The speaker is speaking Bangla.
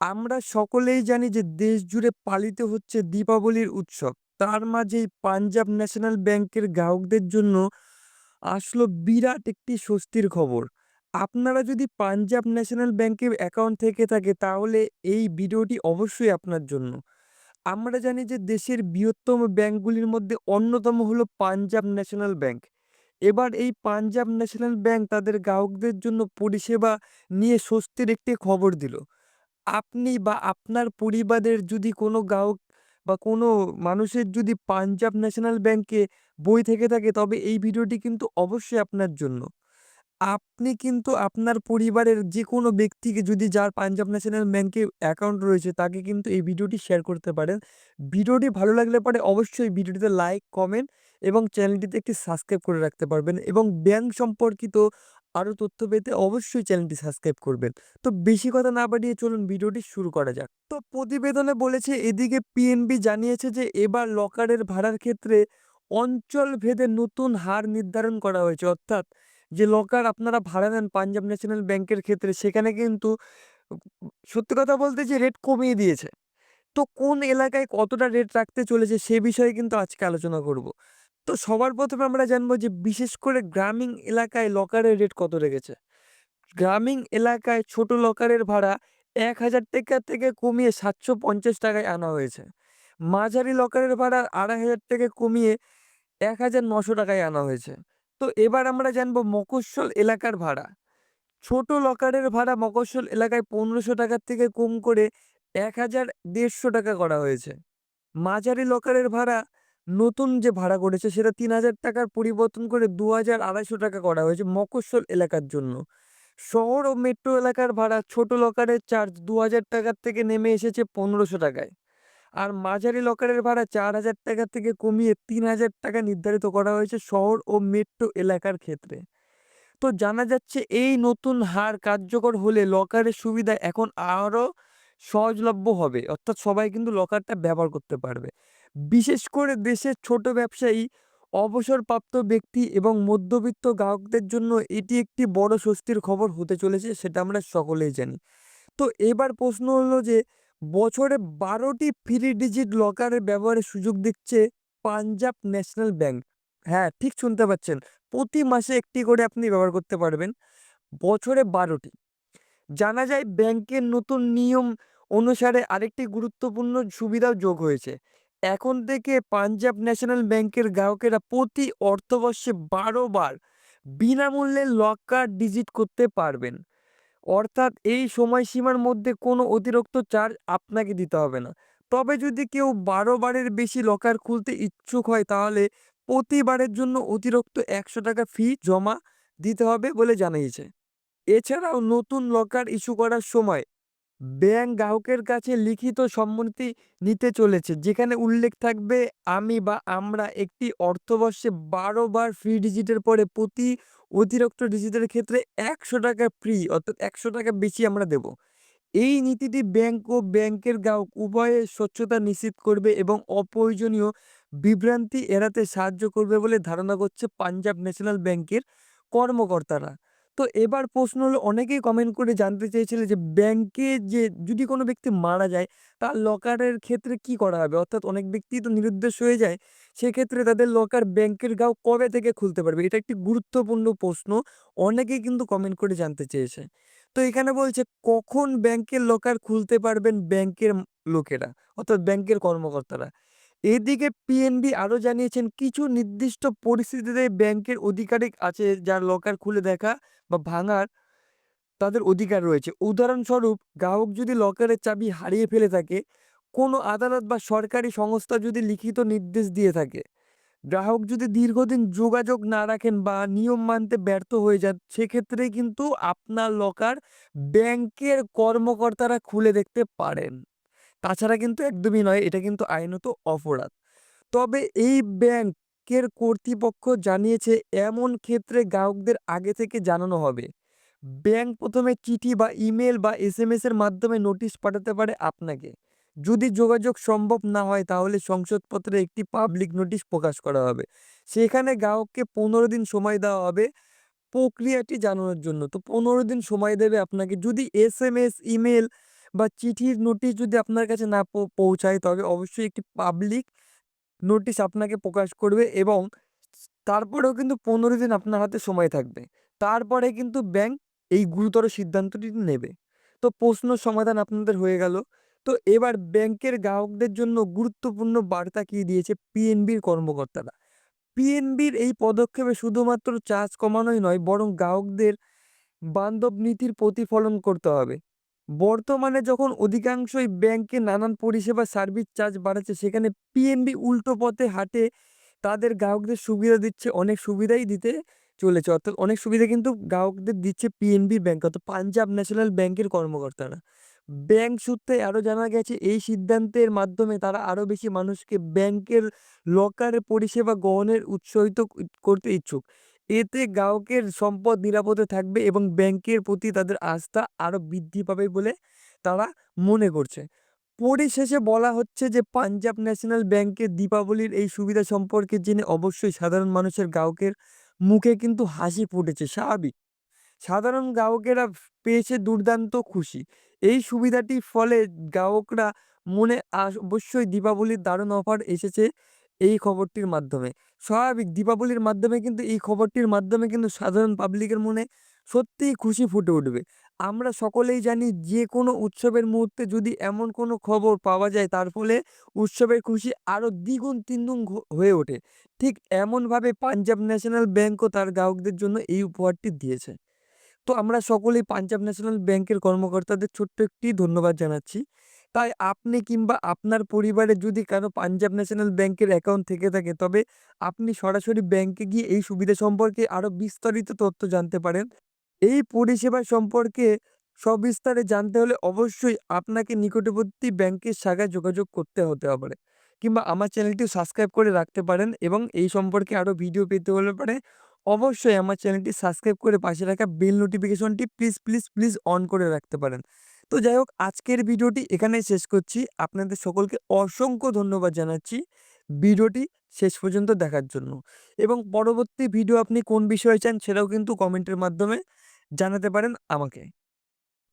আমরা সকলেই জানি যে দেশ জুড়ে পালিত হচ্ছে দীপাবলির উৎসব। তার মাঝেই পাঞ্জাব ন্যাশনাল ব্যাংকের গ্রাহকদের জন্য আসলো বিরাট একটি স্বস্তির খবর। আপনারা যদি পাঞ্জাব ন্যাশনাল ব্যাংকে অ্যাকাউন্ট থেকে থাকে, তাহলে এই ভিডিওটি অবশ্যই আপনার জন্য। আমরা জানি যে দেশের বৃহত্তম ব্যাংকগুলির মধ্যে অন্যতম হলো পাঞ্জাব ন্যাশনাল ব্যাংক। এবার এই পাঞ্জাব ন্যাশনাল ব্যাংক তাদের গ্রাহকদের জন্য পরিষেবা নিয়ে স্বস্তির একটি খবর দিল। আপনি বা আপনার পরিবারের যদি কোনো গ্রাহক বা কোনো মানুষের যদি পাঞ্জাব ন্যাশনাল ব্যাংকে বই থেকে থাকে তবে এই ভিডিওটি কিন্তু অবশ্যই আপনার জন্য। আপনি কিন্তু আপনার পরিবারের যে কোনো ব্যক্তিকে যদি যার পাঞ্জাব ন্যাশনাল ব্যাংকে অ্যাকাউন্ট রয়েছে তাকে কিন্তু এই ভিডিওটি শেয়ার করতে পারেন। ভিডিওটি ভালো লাগলে পরে অবশ্যই ভিডিওটিতে লাইক, কমেন্ট এবং চ্যানেলটিতে একটি সাবস্ক্রাইব করে রাখতে পারবেন এবং ব্যাংক সম্পর্কিত আরও তথ্য পেতে অবশ্যই চ্যানেলটি সাবস্ক্রাইব করবেন। তো বেশি কথা না বাড়িয়ে চলুন ভিডিওটি শুরু করা যাক। তো প্রতিবেদনে বলেছে, এদিকে পিএনবি জানিয়েছে যে, এবার লকারের ভাড়ার ক্ষেত্রে অঞ্চল ভেদে নতুন হার নির্ধারণ করা হয়েছে। অর্থাৎ যে লকার আপনারা ভাড়া নেন পাঞ্জাব ন্যাশনাল ব্যাংকের ক্ষেত্রে, সেখানে কিন্তু সত্যি কথা বলতে যে রেট কমিয়ে দিয়েছে। তো কোন এলাকায় কতটা রেট রাখতে চলেছে, সে বিষয়ে কিন্তু আজকে আলোচনা করব। তো সবার প্রথমে আমরা জানব যে বিশেষ করে গ্রামীণ এলাকায় লকারের রেট কত রেখেছে। গ্রামীণ এলাকায় ছোট লকারের ভাড়া এক হাজার টাকা থেকে কমিয়ে সাতশো পঞ্চাশ টাকায় আনা হয়েছে। মাঝারি লকারের ভাড়া আড়াই হাজার থেকে কমিয়ে এক হাজার নশো টাকায় আনা হয়েছে। তো এবার আমরা জানব মফস্বল এলাকার ভাড়া। ছোট লকারের ভাড়া মফস্বল এলাকায় পনেরোশো টাকার থেকে কম করে এক হাজার দেড়শো টাকা করা হয়েছে। মাঝারি লকারের ভাড়া নতুন যে ভাড়া করেছে, সেটা তিন হাজার টাকার পরিবর্তন করে দু হাজার আড়াইশো টাকা করা হয়েছে মফস্বল এলাকার জন্য। শহর ও মেট্রো এলাকার ভাড়া ছোট লকারের চার্জ দু হাজার টাকার থেকে নেমে এসেছে পনেরোশো টাকায়। আর মাঝারি লকারের ভাড়া চার হাজার টাকা থেকে কমিয়ে তিন হাজার টাকা নির্ধারিত করা হয়েছে শহর ও মেট্রো এলাকার ক্ষেত্রে। তো জানা যাচ্ছে এই নতুন হার কার্যকর হলে লকারের সুবিধা এখন আরও সহজলভ্য হবে। অর্থাৎ সবাই কিন্তু লকারটা ব্যবহার করতে পারবে। বিশেষ করে দেশের ছোট ব্যবসায়ী, অবসরপ্রাপ্ত ব্যক্তি এবং মধ্যবিত্ত গ্রাহকদের জন্য এটি একটি বড় স্বস্তির খবর হতে চলেছে সেটা আমরা সকলেই জানি। তো এবার প্রশ্ন হলো যে বছরে বারোটি ফ্রি ডিজিট লকারের ব্যবহারের সুযোগ দিচ্ছে পাঞ্জাব ন্যাশনাল ব্যাংক। হ্যাঁ, ঠিক শুনতে পাচ্ছেন। প্রতি মাসে একটি করে আপনি ব্যবহার করতে পারবেন। বছরে বারোটি। জানা যায় ব্যাংকের নতুন নিয়ম অনুসারে আরেকটি গুরুত্বপূর্ণ সুবিধাও যোগ হয়েছে। এখন থেকে পাঞ্জাব ন্যাশনাল ব্যাংকের গ্রাহকেরা প্রতি অর্থবর্ষে ১২ বার বিনামূল্যে লকার ডিজিট করতে পারবেন। অর্থাৎ এই সময়সীমার মধ্যে কোনো অতিরিক্ত চার্জ আপনাকে দিতে হবে না। তবে যদি কেউ ১২ বারের বেশি লকার খুলতে ইচ্ছুক হয়, তাহলে প্রতিবারের জন্য অতিরিক্ত একশো টাকা ফি জমা দিতে হবে বলে জানিয়েছে। এছাড়াও নতুন লকার ইস্যু করার সময় ব্যাংক গ্রাহকের কাছে লিখিত সম্মতি নিতে চলেছে, যেখানে উল্লেখ থাকবে, আমি বা আমরা একটি অর্থবর্ষে ১২ বার ফ্রি ডিজিটের পরে প্রতি অতিরিক্ত ডিজিটের ক্ষেত্রে একশো টাকা ফ্রি, অর্থাৎ একশো টাকা বেশি আমরা দেব। এই নীতিটি ব্যাংক ও ব্যাংকের গ্রাহক উভয়ের স্বচ্ছতা নিশ্চিত করবে এবং অপ্রয়োজনীয় বিভ্রান্তি এড়াতে সাহায্য করবে বলে ধারণা করছে পাঞ্জাব ন্যাশনাল ব্যাংকের কর্মকর্তারা। তো এবার প্রশ্ন হলো, অনেকেই কমেন্ট করে জানতে চেয়েছিল যে, ব্যাংকে যে যদি কোনো ব্যক্তি মারা যায়, তার লকারের ক্ষেত্রে কি করা হবে? অর্থাৎ অনেক ব্যক্তি তো নিরুদ্দেশ হয়ে যায়। সেক্ষেত্রে তাদের লকার ব্যাংকের গাও কবে থেকে খুলতে পারবে? এটা একটি গুরুত্বপূর্ণ প্রশ্ন। অনেকেই কিন্তু কমেন্ট করে জানতে চেয়েছে। তো এখানে বলছে, কখন ব্যাংকের লকার খুলতে পারবেন ব্যাংকের লোকেরা অর্থাৎ ব্যাংকের কর্মকর্তারা। এদিকে পিএনবি আরও জানিয়েছেন কিছু নির্দিষ্ট পরিস্থিতিতে ব্যাংকের অধিকারিক আছে যার লকার খুলে দেখা বা ভাঙার তাদের অধিকার রয়েছে। উদাহরণস্বরূপ গ্রাহক যদি লকারের চাবি হারিয়ে ফেলে থাকে, কোনো আদালত বা সরকারি সংস্থা যদি লিখিত নির্দেশ দিয়ে থাকে, গ্রাহক যদি দীর্ঘদিন যোগাযোগ না রাখেন বা নিয়ম মানতে ব্যর্থ হয়ে যান সেক্ষেত্রে কিন্তু আপনার লকার ব্যাংকের কর্মকর্তারা খুলে দেখতে পারেন। তাছাড়া কিন্তু একদমই নয় এটা কিন্তু আইনত অপরাধ। তবে এই ব্যাংকের কর্তৃপক্ষ জানিয়েছে এমন ক্ষেত্রে গ্রাহকদের আগে থেকে জানানো হবে। ব্যাংক প্রথমে চিঠি বা ইমেল বা এস এসএমএস এর মাধ্যমে নোটিশ পাঠাতে পারে আপনাকে। যদি যোগাযোগ সম্ভব না হয় তাহলে সংসদপত্রে একটি পাবলিক নোটিশ প্রকাশ করা হবে। সেখানে গ্রাহককে ১৫ দিন সময় দেওয়া হবে প্রক্রিয়াটি জানানোর জন্য। তো ১৫ দিন সময় দেবে আপনাকে। যদি এসএমএস, ইমেল বা চিঠির নোটিশ যদি আপনার কাছে না পৌঁছায়, তবে অবশ্যই একটি পাবলিক নোটিশ আপনাকে প্রকাশ করবে এবং তারপরেও কিন্তু ১৫ দিন আপনার হাতে সময় থাকবে। তারপরে কিন্তু ব্যাংক এই গুরুতর সিদ্ধান্তটি নেবে। তো প্রশ্ন সমাধান আপনাদের হয়ে গেল। তো এবার ব্যাংকের গ্রাহকদের জন্য গুরুত্বপূর্ণ বার্তা কি দিয়েছে পিএনবির কর্মকর্তারা। পিএনবির এই পদক্ষেপে শুধুমাত্র চার্জ কমানোই নয়, বরং গ্রাহকদের বান্ধব নীতির প্রতিফলন করতে হবে। বর্তমানে যখন অধিকাংশই ব্যাংকে নানান পরিষেবা সার্ভিস চার্জ বাড়াচ্ছে, সেখানে পিএনবি উল্টো পথে হাঁটে তাদের গ্রাহকদের সুবিধা দিচ্ছে, অনেক সুবিধাই দিতে চলেছে। অর্থাৎ অনেক সুবিধা কিন্তু গ্রাহকদের দিচ্ছে পিএনবি ব্যাংক, অর্থাৎ পাঞ্জাব ন্যাশনাল ব্যাংকের কর্মকর্তারা। ব্যাংক সূত্রে আরও জানা গেছে, এই সিদ্ধান্তের মাধ্যমে তারা আরও বেশি মানুষকে ব্যাংকের লকারে পরিষেবা গ্রহণের উৎসাহিত করতে ইচ্ছুক। এতে গ্রাহকের সম্পদ নিরাপদে থাকবে এবং ব্যাংকের প্রতি তাদের আস্থা আরও বৃদ্ধি পাবে বলে তারা মনে করছে। পরিশেষে বলা হচ্ছে যে, পাঞ্জাব ন্যাশনাল ব্যাংকের দীপাবলির এই সুবিধা সম্পর্কে জেনে অবশ্যই সাধারণ মানুষের গ্রাহকের মুখে কিন্তু হাসি ফুটেছে, স্বাভাবিক। সাধারণ গ্রাহকেরা পেয়েছে দুর্দান্ত খুশি। এই সুবিধাটির ফলে গ্রাহকরা মনে অবশ্যই দীপাবলির দারুণ অফার এসেছে এই খবরটির মাধ্যমে। স্বাভাবিক, দীপাবলির মাধ্যমে কিন্তু এই খবরটির মাধ্যমে কিন্তু সাধারণ পাবলিকের মনে সত্যিই খুশি ফুটে উঠবে। আমরা সকলেই জানি যে কোনো উৎসবের মুহূর্তে যদি এমন কোনো খবর পাওয়া যায়, তার ফলে উৎসবের খুশি আরও দ্বিগুণ, তিনগুণ হয়ে ওঠে। ঠিক এমনভাবে পাঞ্জাব ন্যাশনাল ব্যাংকও তার গ্রাহকদের জন্য এই উপহারটি দিয়েছে। তো আমরা সকলেই পাঞ্জাব ন্যাশনাল ব্যাংকের কর্মকর্তাদের ছোট্ট একটি ধন্যবাদ জানাচ্ছি। তাই আপনি কিংবা আপনার পরিবারে যদি কারও পাঞ্জাব ন্যাশনাল ব্যাংকের অ্যাকাউন্ট থেকে থাকে, তবে আপনি সরাসরি ব্যাংকে গিয়ে এই সুবিধা সম্পর্কে আরও বিস্তারিত তথ্য জানতে পারেন। এই পরিষেবা সম্পর্কে সবিস্তারে জানতে হলে অবশ্যই আপনাকে নিকটবর্তী ব্যাংকের শাখায় যোগাযোগ করতে হতে পারে। কিংবা আমার চ্যানেলটি সাবস্ক্রাইব করে রাখতে পারেন এবং এই সম্পর্কে আরও ভিডিও পেতে হলে পারে অবশ্যই আমার চ্যানেলটি সাবস্ক্রাইব করে পাশে রাখা বেল নোটিফিকেশনটি প্লিজ, প্লিজ, প্লিজ অন করে রাখতে পারেন। তো যাই হোক আজকের ভিডিওটি এখানেই শেষ করছি। আপনাদের সকলকে অসংখ্য ধন্যবাদ জানাচ্ছি ভিডিওটি শেষ পর্যন্ত দেখার জন্য। এবং পরবর্তী ভিডিও আপনি কোন বিষয়ে চান সেটাও কিন্তু কমেন্টের মাধ্যমে জানাতে পারেন আমাকে।